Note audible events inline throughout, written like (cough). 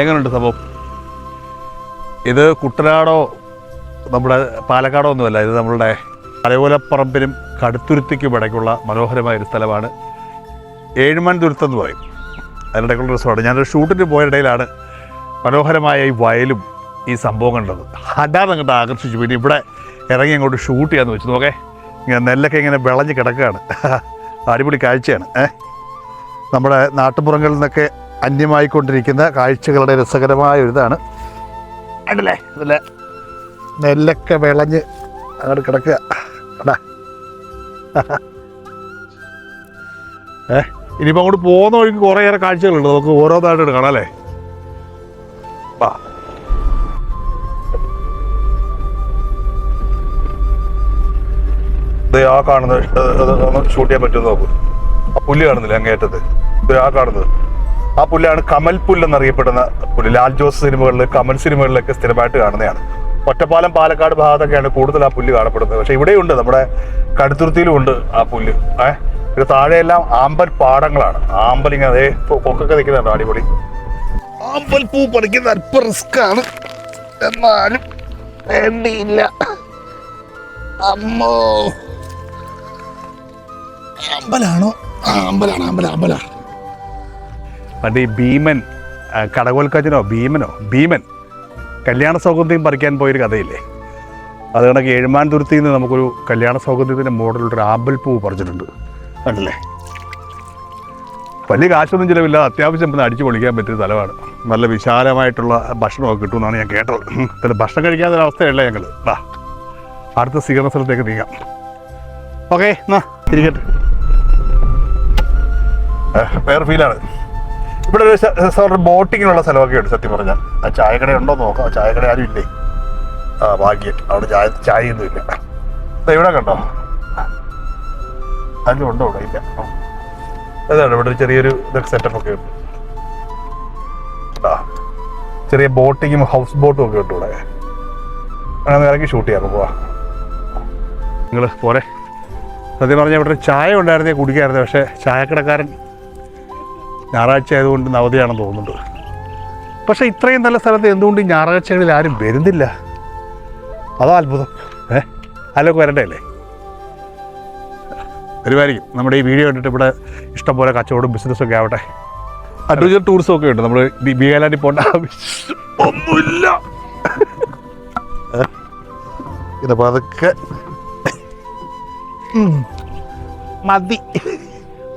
എങ്ങനെയുണ്ട് സംഭവം? ഇത് കുട്ടനാടോ നമ്മുടെ പാലക്കാടോ ഒന്നുമല്ല ഇത് നമ്മളുടെ അരയോലപ്പറമ്പിനും കടുത്തുരുത്തിക്കും ഇടയ്ക്കുള്ള മനോഹരമായ ഒരു സ്ഥലമാണ്. ഏഴുമൺ ദുരുത്തം എന്ന് പറയും. അതിനിടയ്ക്കുള്ള റിസോർട്ട് ഞാനൊരു ഷൂട്ടിന് പോയ ഇടയിലാണ് മനോഹരമായ ഈ വയലും ഈ സംഭവം കണ്ടത്. ഹഠാന്ന് അങ്ങോട്ട് ആകർഷിച്ചു. പിന്നെ ഇവിടെ ഇറങ്ങി അങ്ങോട്ട് ഷൂട്ട് ചെയ്യാന്ന് വെച്ചു. നോക്കേ ഇങ്ങനെ നെല്ലൊക്കെ ഇങ്ങനെ വിളഞ്ഞ് കിടക്കുകയാണ്. (laughs) അടിപൊളി കാഴ്ചയാണ്. ഏഹ് നമ്മുടെ നാട്ടുപുറങ്ങളിൽ നിന്നൊക്കെ അന്യമായിക്കൊണ്ടിരിക്കുന്ന കാഴ്ചകളുടെ രസകരമായ ഒരു ഇതാണ് കണ്ടില്ലേ? ഇതിലെ നെല്ലൊക്കെ വിളഞ്ഞ് അങ്ങോട്ട് കിടക്കുക. അടാ (laughs) ഏ ഇനിയിപ്പോൾ അങ്ങോട്ട് പോകുന്ന വഴിക്ക് കുറേയേറെ കാഴ്ചകളുണ്ട്. നമുക്ക് ഓരോന്നായിട്ട് എടുക്കണം അല്ലേ? വാ. ആ കാണുന്നത് ഷൂട്ട് ചെയ്യാൻ പറ്റുമെന്ന് നോക്കൂ. ആ പുല്ല് കാണുന്നില്ല അങ്ങേറ്റത്ത് ആ കാണുന്നത്. ആ പുല്ലാണ് കമൽ പുല്ലെന്നറിയപ്പെടുന്ന പുല്ല്. ലാൽ ജോസ് സിനിമകളിൽ കമൽ സിനിമകളിലൊക്കെ സ്ഥിരമായിട്ട് കാണുന്നതാണ്. ഒറ്റപ്പാലം പാലക്കാട് ഭാഗത്തൊക്കെയാണ് കൂടുതൽ ആ പുല്ല് കാണപ്പെടുന്നത്. പക്ഷെ ഇവിടെയുണ്ട് നമ്മുടെ കടുത്തുരുത്തിയിലും ഉണ്ട് ആ പുല്ല്. ഏഹ് ഇത് താഴെയെല്ലാം ആമ്പൽ പാടങ്ങളാണ്. ആമ്പൽ ഇങ്ങനെ അതേ കൊക്കൊക്കെ നിൽക്കുന്നുണ്ട്? അടിപൊളി. ആമ്പൽ പൂ പറിക്കുന്ന അല്പ റിസ്ക് ആണ്. എന്നാലും വേണ്ടിയില്ല. അമ്മോ. ആമ്പലാണ്? അമ്പലാണ് അമ്പല അമ്പല പണ്ട് ഈ ഭീമൻ കടകോൽക്കാറ്റിനോ ഭീമനോ ഭീമൻ കല്യാണ സൗഗന്ധികം പറിക്കാൻ പോയൊരു കഥയില്ലേ? അത് കണക്ക് എഴുമാൻ തുരുത്തിൽ നിന്ന് നമുക്കൊരു കല്യാണ സൗഗന്ധ്യത്തിന്റെ മോഡലൊരു ആമ്പൽ പൂവ് പറിച്ചിട്ടുണ്ട്. കണ്ടില്ലേ? വലിയ കാശൊന്നും ചിലവില്ല അത്യാവശ്യം പിന്നെ അടിച്ചു പൊളിക്കാൻ പറ്റിയ സ്ഥലമാണ്. നല്ല വിശാലമായിട്ടുള്ള ഭക്ഷണമൊക്കെ കിട്ടുമെന്നാണ് ഞാൻ കേട്ടത്. പിന്നെ ഭക്ഷണം കഴിക്കാത്ത ഒരു അവസ്ഥയല്ല ഞങ്ങൾ വാ അടുത്ത സ്വീകരണ സ്ഥലത്തേക്ക് നീങ്ങാം. ഓക്കെ എന്നാ തിരികട്ടെ വേറെ ഫീലാണ് ഇവിടെ ഒരു ബോട്ടിങ്ങിനുള്ള സ്ഥലമൊക്കെ ഉണ്ട് സത്യം പറഞ്ഞാൽ. ആ ചായക്കട ഉണ്ടോ നോക്കാം. ചായക്കട ആരും ഇല്ലേ? ആ ഭാഗ്യം. അവിടെ ചായ ചായയൊന്നും ഇല്ല. ഇവിടെ കണ്ടോ? അതിലും ഉണ്ടോ ഇവിടെ? ഇല്ല. അതാണ് ഇവിടെ ഒരു ചെറിയൊരു ഇതൊക്കെ സെറ്റപ്പ് ഒക്കെ ഉണ്ട് ചെറിയ ബോട്ടിങ്ങും ഹൗസ് ബോട്ടും ഒക്കെ ഉണ്ട് ഇവിടെ. അങ്ങനെ ഇറങ്ങി ഷൂട്ട് ചെയ്യാം പോവാ. നിങ്ങൾ പോരെ. സത്യം പറഞ്ഞാൽ ഇവിടെ ചായ ഉണ്ടായിരുന്നേ കുടിക്കായിരുന്നു പക്ഷേ ചായക്കടക്കാരൻ ഞായറാഴ്ച ആയതുകൊണ്ട് നവതിയാണെന്ന് അവധിയാണെന്ന് തോന്നുന്നുണ്ട്. പക്ഷേ ഇത്രയും നല്ല സ്ഥലത്ത് എന്തുകൊണ്ട് ഞായറാഴ്ചകളിൽ ആരും വരുന്നില്ല? അതാ അത്ഭുതം. ഏ? അതിലൊക്കെ വരണ്ടേ അല്ലേ വരുമായിരിക്കും നമ്മുടെ ഈ വീഡിയോ കണ്ടിട്ട് ഇവിടെ ഇഷ്ടംപോലെ കച്ചവടം ബിസിനസ്സൊക്കെ ആവട്ടെ. അഡ്വഞ്ചർ ടൂറിസം ഒക്കെ ഉണ്ട്. നമ്മൾ ബിയാലാൻഡിൽ പോകേണ്ട ആവശ്യം ഒന്നുമില്ല. ഇതപ്പോൾ അതൊക്കെ മതി.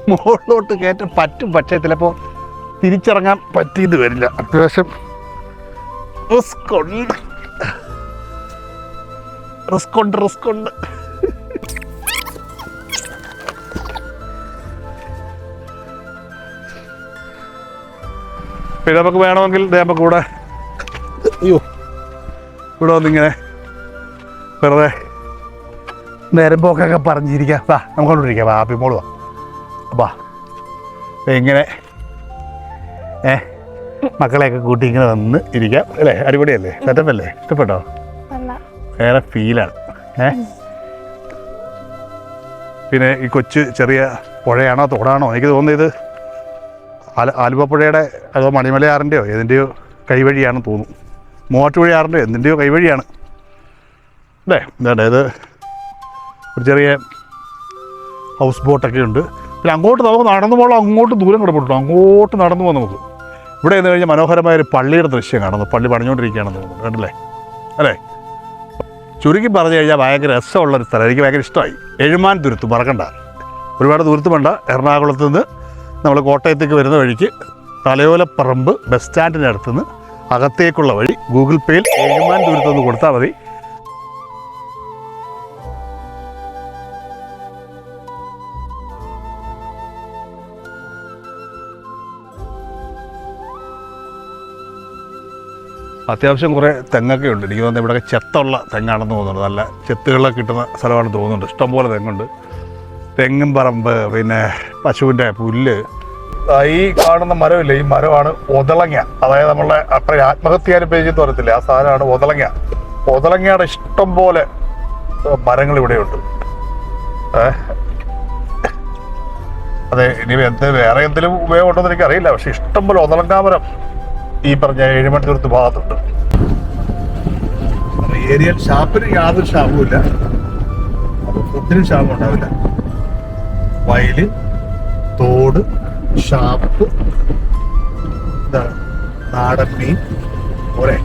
മുകളിലോട്ട് കയറ്റം പറ്റും. പക്ഷേ ചിലപ്പോൾ തിരിച്ചിറങ്ങാൻ പറ്റിയത് വരില്ല. അത്യാവശ്യം റിസ്ക് ഉണ്ട്. റിസ്ക് ഉണ്ട് റിസ്ക് ഉണ്ട്. പിന്നെ നമുക്ക് വേണമെങ്കിൽ നമുക്ക് ഇവിടെ അയ്യോ. ഇവിടെ വന്നിങ്ങനെ വെറുതെ നേരം പോക്കൊക്കെ പറഞ്ഞിരിക്കാം. വാ നമുക്കൊണ്ടിരിക്കാം വാ ആപ്പിമോൾ വാ. ദേ ഇങ്ങനെ. ഏ മക്കളെയൊക്കെ കൂട്ടി ഇങ്ങനെ വന്ന് ഇരിക്കാം. അല്ലേ? അടിപൊളിയല്ലേ? സെറ്റപ്പല്ലേ? ഇഷ്ടപ്പെട്ടോ? വേറെ ഫീലാണ്. ഏ? പിന്നെ ഈ കൊച്ചു ചെറിയ പുഴയാണോ തോടാണോ? എനിക്ക് തോന്നുന്നത് ഇത് ആല ആലുവ പുഴയുടെ അതോ മണിമലയാറിന്റെയോ ഏതിന്റെയോ കൈവഴിയാണെന്ന് തോന്നുന്നു. മൂവാറ്റുപുഴയാറിന്റെയോ എന്തിന്റെയോ കൈവഴിയാണ്. അല്ലേ? എന്താ ഇത് ഒരു ചെറിയ ഹൗസ് ബോട്ടൊക്കെ ഉണ്ട്. പിന്നെ അങ്ങോട്ട് നമുക്ക് നടന്നു പോകാൻ അങ്ങോട്ട് ദൂരം കിടപ്പെട്ടു അങ്ങോട്ട് നടന്നു പോകാം നമുക്ക്. ഇവിടെ നിന്ന് കഴിഞ്ഞാൽ മനോഹരമായ ഒരു പള്ളിയുടെ ദൃശ്യം കാണുന്നു. പള്ളി പണിഞ്ഞുകൊണ്ടിരിക്കുകയാണെന്ന് തോന്നുന്നു. കണ്ടില്ലേ? അല്ലേ? ചുരുക്കി പറഞ്ഞു കഴിഞ്ഞാൽ ഭയങ്കര രസമുള്ള ഒരു സ്ഥലം. എനിക്ക് ഭയങ്കര ഇഷ്ടമായി. എഴുമാൻ തുരുത്ത് മറക്കണ്ട. ഒരുപാട് ദൂരത്ത് വേണ്ട. എറണാകുളത്ത് നിന്ന് നമ്മൾ കോട്ടയത്തേക്ക് വരുന്ന വഴിക്ക് തലയോലപ്പറമ്പ് ബസ് സ്റ്റാൻഡിന്റെ അടുത്തുനിന്ന് അകത്തേക്കുള്ള വഴി ഗൂഗിൾ പേയിൽ എഴുമാൻ ദൂരത്തൊന്ന് കൊടുത്താൽ മതി. അത്യാവശ്യം കുറേ തെങ്ങൊക്കെ ഉണ്ട്. എനിക്ക് തോന്നുന്നത് ഇവിടെ ചെത്തുള്ള തെങ്ങാണെന്ന് തോന്നുന്നുണ്ട് നല്ല ചെത്തുകളൊക്കെ കിട്ടുന്ന സ്ഥലമാണെന്ന് തോന്നുന്നുണ്ട്. ഇഷ്ടംപോലെ തെങ്ങുണ്ട്. തെങ്ങും പറമ്പ് പിന്നെ പശുവിന്റെ പുല്ല്. ഈ കാണുന്ന മരമില്ല? ഈ മരമാണ് ഒതളങ്ങ അതായത് നമ്മളെ അത്ര ആത്മഹത്യ അനുഭവിച്ചെന്ന് പറയത്തില്ലേ. ആ സാധനമാണ് ഒതളങ്ങ ഒതളങ്ങയുടെ ഇഷ്ടം പോലെ മരങ്ങൾ ഇവിടെയുണ്ട്. അതെ ഇനി എന്ത് വേറെ എന്തെങ്കിലും ഉപയോഗം ഉണ്ടോ എന്ന് എനിക്കറിയില്ല. പക്ഷെ ഇഷ്ടം പോലെ ഒതളങ്ങാമരം ഈ പറഞ്ഞ ഏഴുമണിത്തൂർത്ത് ഭാഗത്തുണ്ട്. ഏരിയൽ ഷാപ്പിന് യാതൊരു ക്ഷാമവുമില്ല ഫുഡിനും ക്ഷാമം ഉണ്ടാവില്ല. വയൽ തോട് ഷാപ്പ് എന്താണ് നാടൻ മീൻ ഒരേ.